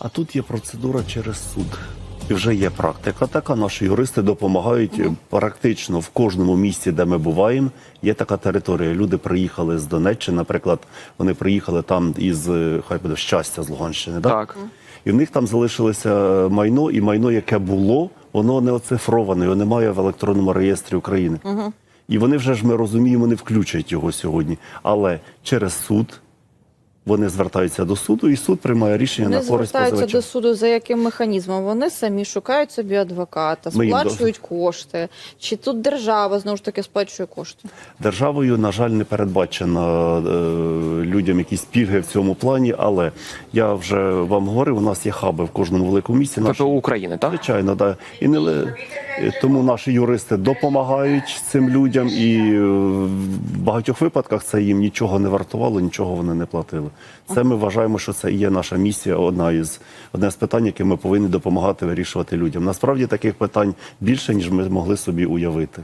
А тут є процедура через суд. І вже є практика така. Наші юристи допомагають е, практично в кожному місці, де ми буваємо. Є така територія. Люди приїхали з Донеччини, наприклад, вони приїхали там із е, хай буде щастя з Луганщини. Да? Так. І в них там залишилося майно, і майно, яке було, воно не оцифроване, його немає в електронному реєстрі України. І вони вже ж ми розуміємо, не включать його сьогодні. Але через суд вони звертаються до суду, і суд приймає рішення Вони на користь звертаються позивача. до суду за яким механізмом? Вони самі шукають собі адвоката, сплачують кошти. Чи тут держава знову ж таки сплачує кошти? Державою, на жаль, не передбачено е, людям якісь пільги в цьому плані, але я вже вам говорив, у нас є хаби в кожному великому місті. Наші- ППУ України, так? Звичайно, да. І не тому наші юристи допомагають цим людям, і е, багатьох випадках це їм нічого не вартувало, нічого вони не платили. Це ми вважаємо, що це і є наша місія. Одна із одне з питань, яке ми повинні допомагати вирішувати людям. Насправді таких питань більше ніж ми могли собі уявити.